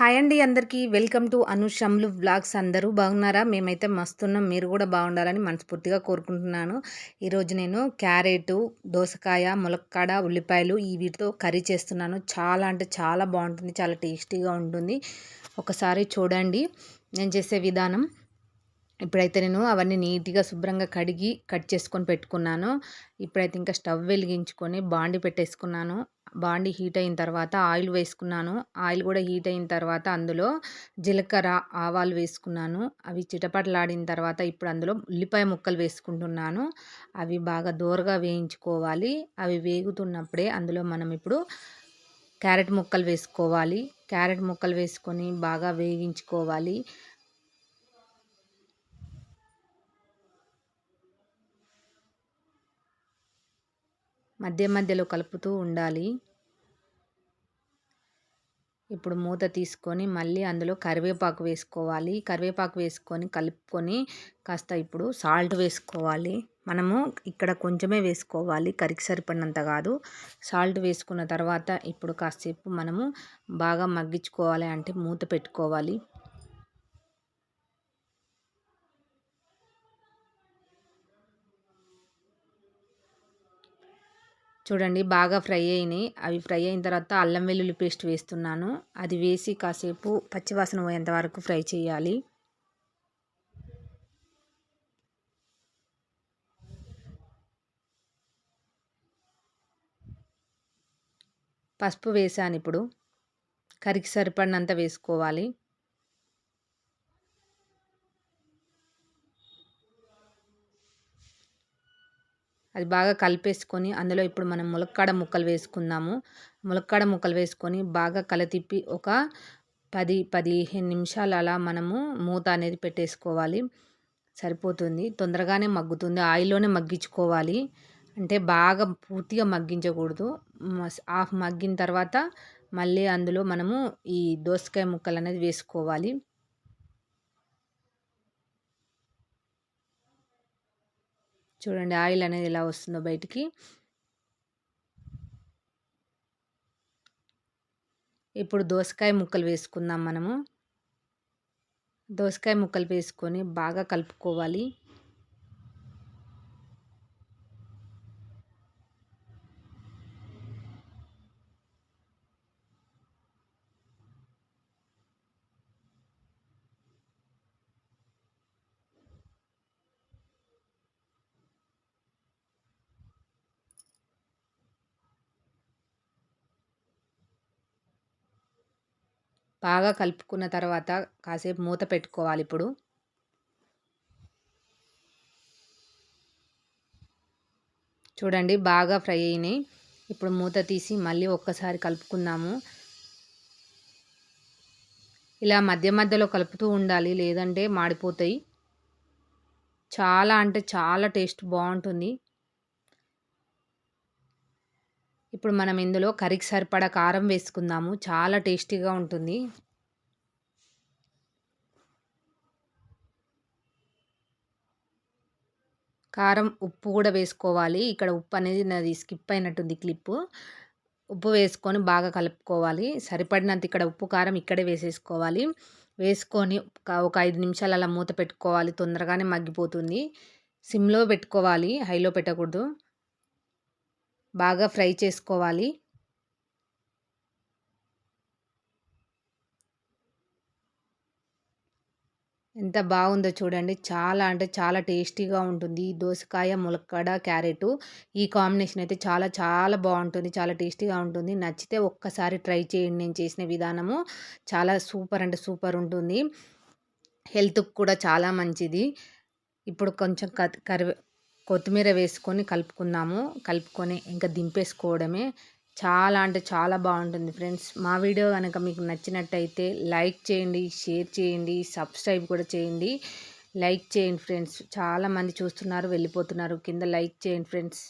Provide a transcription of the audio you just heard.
Hi అండి అందరికీ. Welcome to అనుషమ్లు వ్లాగ్స్. అందరూ బాగున్నారా? మేమైతే మస్తున్నాం. మీరు కూడా బాగుండాలని మనస్ఫూర్తిగా కోరుకుంటున్నాను. ఈరోజు నేను క్యారెట్ దోసకాయ ములక్కాడ ఉల్లిపాయలు ఈ వీటితో కర్రీ చేస్తున్నాను. చాలా అంటే చాలా బాగుంటుంది. చాలా టేస్టీగా ఉంటుంది. ఒకసారి చూడండి. నేను చేసే విధానం. ఇప్పుడైతే నేను అవన్నీ నీట్గా శుభ్రంగా కడిగి కట్ చేసుకొని పెట్టుకున్నాను. ఇప్పుడైతే ఇంకా స్టవ్ వెలిగించుకొని బాండి పెట్టేసుకున్నాను. బాండి హీట్ అయిన తర్వాత ఆయిల్ వేసుకున్నాను. ఆయిల్ కూడా హీట్ అయిన తర్వాత అందులో జీలకర్ర ఆవాలు వేసుకున్నాను. అవి చిటపటలాడిన తర్వాత ఇప్పుడు అందులో ఉల్లిపాయ ముక్కలు వేసుకుంటున్నాను. అవి బాగా దూరగా వేయించుకోవాలి. అవి వేగుతున్నప్పుడే అందులో మనం ఇప్పుడు క్యారెట్ ముక్కలు వేసుకోవాలి. క్యారెట్ ముక్కలు వేసుకొని బాగా వేగించుకోవాలి. మధ్య మధ్యలో కలుపుతూ ఉండాలి. ఇప్పుడు మూత తీసుకొని మళ్ళీ అందులో కరివేపాకు వేసుకోవాలి. కరివేపాకు వేసుకొని కలుపుకొని కాస్త ఇప్పుడు సాల్ట్ వేసుకోవాలి. మనము ఇక్కడ కొంచెమే వేసుకోవాలి. కరికి సరిపడినంత కాదు. సాల్ట్ వేసుకున్న తర్వాత ఇప్పుడు కాసేపు మనము బాగా మగ్గించుకోవాలి అంటే మూత పెట్టుకోవాలి. చూడండి బాగా ఫ్రై అయినాయి. అవి ఫ్రై అయిన తర్వాత అల్లం వెల్లుల్లి పేస్ట్ వేస్తున్నాను. అది వేసి కాసేపు పచ్చివాసన పోయేంత వరకు ఫ్రై చేయాలి. పసుపు వేసాను ఇప్పుడు. కరికి సరిపడినంత వేసుకోవాలి. అది బాగా కలిపేసుకొని అందులో ఇప్పుడు మనం ములక్కాడ ముక్కలు వేసుకుందాము. ములక్కాడ ముక్కలు వేసుకొని బాగా కలతిప్పి ఒక పది పదిహేను నిమిషాలు అలా మనము మూత అనేది పెట్టేసుకోవాలి. సరిపోతుంది. తొందరగానే మగ్గుతుంది. ఆయిల్లోనే మగ్గించుకోవాలి. అంటే బాగా పూర్తిగా మగ్గించకూడదు. హాఫ్ మగ్గిన తర్వాత మళ్ళీ అందులో మనము ఈ దోసకాయ ముక్కలు అనేది వేసుకోవాలి. చూడండి ఆయిల్ అనేది ఎలా వస్తుందో బయటికి. ఇప్పుడు దోసకాయ ముక్కలు వేసుకుందాం మనము. దోసకాయ ముక్కలు వేసుకొని బాగా కలుపుకోవాలి. బాగా కలుపుకున్న తర్వాత కాసేపు మూత పెట్టుకోవాలి ఇప్పుడు. చూడండి బాగా ఫ్రై అయినాయి. ఇప్పుడు మూత తీసి మళ్ళీ ఒక్కసారి కలుపుకుందాము. ఇలా మధ్య మధ్యలో కలుపుతూ ఉండాలి లేదంటే మాడిపోతాయి. చాలా అంటే చాలా టేస్ట్ బాగుంటుంది. ఇప్పుడు మనం ఇందులో కర్రీకి సరిపడా కారం వేసుకుందాము. చాలా టేస్టీగా ఉంటుంది. కారం ఉప్పు కూడా వేసుకోవాలి. ఇక్కడ ఉప్పు అనేది నాది స్కిప్ అయినట్టుంది క్లిప్పు. ఉప్పు వేసుకొని బాగా కలుపుకోవాలి. సరిపడినంత ఇక్కడ ఉప్పు కారం ఇక్కడే వేసేసుకోవాలి. వేసుకొని ఒక ఐదు నిమిషాలు అలా మూత పెట్టుకోవాలి. తొందరగానే మగ్గిపోతుంది. సిమ్లో పెట్టుకోవాలి. హైలో పెట్టకూడదు. బాగా ఫ్రై చేసుకోవాలి. ఎంత బాగుందో చూడండి. చాలా అంటే చాలా టేస్టీగా ఉంటుంది. దోసకాయ ములక్కడ క్యారెట్ ఈ కాంబినేషన్ అయితే చాలా చాలా బాగుంటుంది. చాలా టేస్టీగా ఉంటుంది. నచ్చితే ఒక్కసారి ట్రై చేయండి. నేను చేసిన విధానము చాలా సూపర్ అంటే సూపర్ ఉంటుంది. హెల్త్కి కూడా చాలా మంచిది. ఇప్పుడు కొంచెం కరివే కొత్తిమీర వేసుకొని కలుపుకుందాము. కలుపుకొని ఇంకా దింపేసుకోవడమే. చాలా అంటే చాలా బాగుంటుంది ఫ్రెండ్స్. మా వీడియో కనుక మీకు నచ్చినట్టయితే లైక్ చేయండి షేర్ చేయండి సబ్స్క్రైబ్ కూడా చేయండి. లైక్ చేయండి ఫ్రెండ్స్. చాలామంది చూస్తున్నారు వెళ్ళిపోతున్నారు. కింద లైక్ చేయండి ఫ్రెండ్స్.